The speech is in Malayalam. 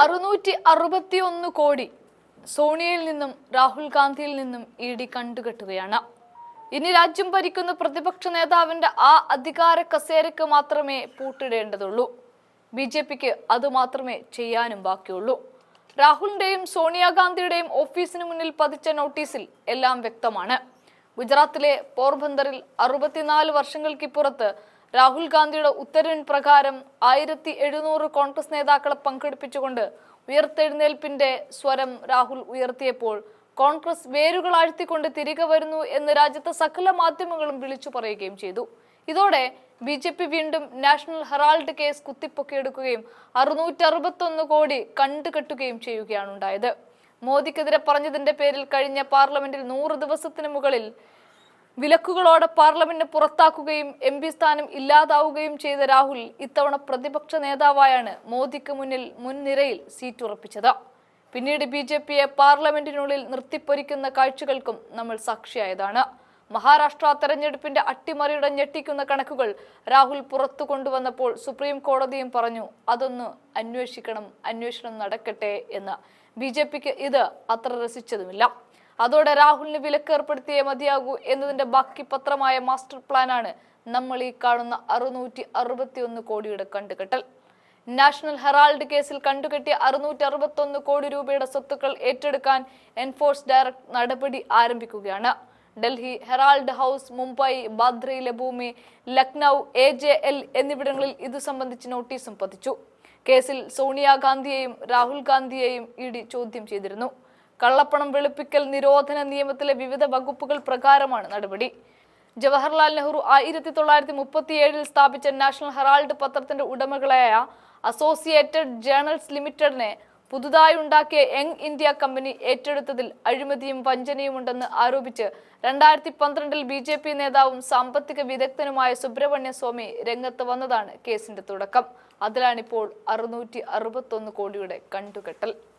അറുന്നൂറ്റി അറുപത്തിയൊന്ന് കോടി സോണിയയിൽ നിന്നും രാഹുൽ ഗാന്ധിയിൽ നിന്നും ഇ ഡി കണ്ടുകെട്ടുകയാണ്. ഇനി രാജ്യം ഭരിക്കുന്ന പ്രതിപക്ഷ നേതാവിന്റെ ആ അധികാര കസേരയ്ക്ക് മാത്രമേ പൂട്ടിടേണ്ടതുള്ളൂ. ബി ജെ പിക്ക് അത് മാത്രമേ ചെയ്യാനും ബാക്കിയുള്ളൂ. രാഹുലിന്റെയും സോണിയാഗാന്ധിയുടെയും ഓഫീസിന് മുന്നിൽ പതിച്ച നോട്ടീസിൽ എല്ലാം വ്യക്തമാണ്. ഗുജറാത്തിലെ പോർബന്ദറിൽ അറുപത്തിനാല് വർഷങ്ങൾക്കിപ്പുറത്ത് രാഹുൽ ഗാന്ധിയുടെ ഉത്തരവിൻ പ്രകാരം ആയിരത്തി എഴുന്നൂറ് കോൺഗ്രസ് നേതാക്കളെ പങ്കെടുപ്പിച്ചുകൊണ്ട് ഉയർത്തെഴുന്നേൽപ്പിന്റെ സ്വരം രാഹുൽ ഉയർത്തിയപ്പോൾ കോൺഗ്രസ് വേരുകൾ ആഴ്ത്തിക്കൊണ്ട് തിരികെ വരുന്നു എന്ന് രാജ്യത്തെ സകല മാധ്യമങ്ങളും വിളിച്ചു പറയുകയും ചെയ്തു. ഇതോടെ ബി ജെ പി വീണ്ടും നാഷണൽ ഹെറാൾഡ് കേസ് കുത്തിപ്പൊക്കിയെടുക്കുകയും അറുന്നൂറ്റി അറുപത്തൊന്ന് കോടി കണ്ടുകെട്ടുകയും ചെയ്യുകയാണ് ഉണ്ടായത്. മോദിക്കെതിരെ പറഞ്ഞതിന്റെ പേരിൽ കഴിഞ്ഞ പാർലമെന്റിൽ നൂറ് ദിവസത്തിന് മുകളിൽ വിലക്കുകളോടെ പാർലമെന്റ് പുറത്താക്കുകയും എം പി സ്ഥാനം ഇല്ലാതാവുകയും ചെയ്ത രാഹുൽ ഇത്തവണ പ്രതിപക്ഷ നേതാവായാണ് മോദിക്ക് മുന്നിൽ മുൻനിരയിൽ സീറ്റ് ഉറപ്പിച്ചത്. പിന്നീട് ബി ജെ പിയെ പാർലമെന്റിനുള്ളിൽ നിർത്തിപ്പൊരിക്കുന്ന കാഴ്ചകൾക്കും നമ്മൾ സാക്ഷിയായതാണ്. മഹാരാഷ്ട്ര തെരഞ്ഞെടുപ്പിന്റെ അട്ടിമറിയുടെ ഞെട്ടിക്കുന്ന കണക്കുകൾ രാഹുൽ പുറത്തു കൊണ്ടുവന്നപ്പോൾ സുപ്രീം കോടതിയും പറഞ്ഞു അതൊന്ന് അന്വേഷിക്കണം അന്വേഷണം നടക്കട്ടെ എന്ന്. ബി ഇത് അത്ര രസിച്ചതുമില്ല. അതോടെ രാഹുലിന് വിലക്ക് ഏർപ്പെടുത്തിയേ മതിയാകൂ എന്നതിന്റെ ബാക്കി പത്രമായ മാസ്റ്റർ പ്ലാനാണ് നമ്മൾ ഈ കാണുന്ന അറുന്നൂറ്റി അറുപത്തിയൊന്ന് കോടിയുടെ കണ്ടുകെട്ടൽ. നാഷണൽ ഹെറാൾഡ് കേസിൽ കണ്ടുകെട്ടിയ അറുന്നൂറ്റി അറുപത്തൊന്ന് കോടി രൂപയുടെ സ്വത്തുക്കൾ ഏറ്റെടുക്കാൻ എൻഫോഴ്സ് ഡയറക്ടർ നടപടി ആരംഭിക്കുകയാണ്. ഡൽഹി ഹെറാൾഡ് ഹൗസ് മുംബൈ ബാദ്രയിലെ ഭൂമി ലക്നൗ എ ജെ എൽ എന്നിവിടങ്ങളിൽ ഇതു സംബന്ധിച്ച് നോട്ടീസും പതിച്ചു. കേസിൽ സോണിയാഗാന്ധിയെയും രാഹുൽ ഗാന്ധിയെയും ഇ ചോദ്യം ചെയ്തിരുന്നു. കള്ളപ്പണം വെളുപ്പിക്കൽ നിരോധന നിയമത്തിലെ വിവിധ വകുപ്പുകൾ പ്രകാരമാണ് നടപടി. ജവഹർലാൽ നെഹ്റു ആയിരത്തി തൊള്ളായിരത്തി മുപ്പത്തിയേഴിൽ സ്ഥാപിച്ച നാഷണൽ ഹെറാൾഡ് പത്രത്തിന്റെ ഉടമകളായ അസോസിയേറ്റഡ് ജേണൽസ് ലിമിറ്റഡിനെ പുതുതായി ഉണ്ടാക്കിയ യങ് ഇന്ത്യ കമ്പനി ഏറ്റെടുത്തതിൽ അഴിമതിയും വഞ്ചനയും ഉണ്ടെന്ന് ആരോപിച്ച് രണ്ടായിരത്തി പന്ത്രണ്ടിൽ ബി ജെ പി നേതാവും സാമ്പത്തിക വിദഗ്ധനുമായ സുബ്രഹ്മണ്യ സ്വാമി രംഗത്ത് വന്നതാണ് കേസിന്റെ തുടക്കം. അതിലാണിപ്പോൾ അറുന്നൂറ്റി അറുപത്തൊന്ന് കോടിയുടെ കണ്ടുകെട്ടൽ.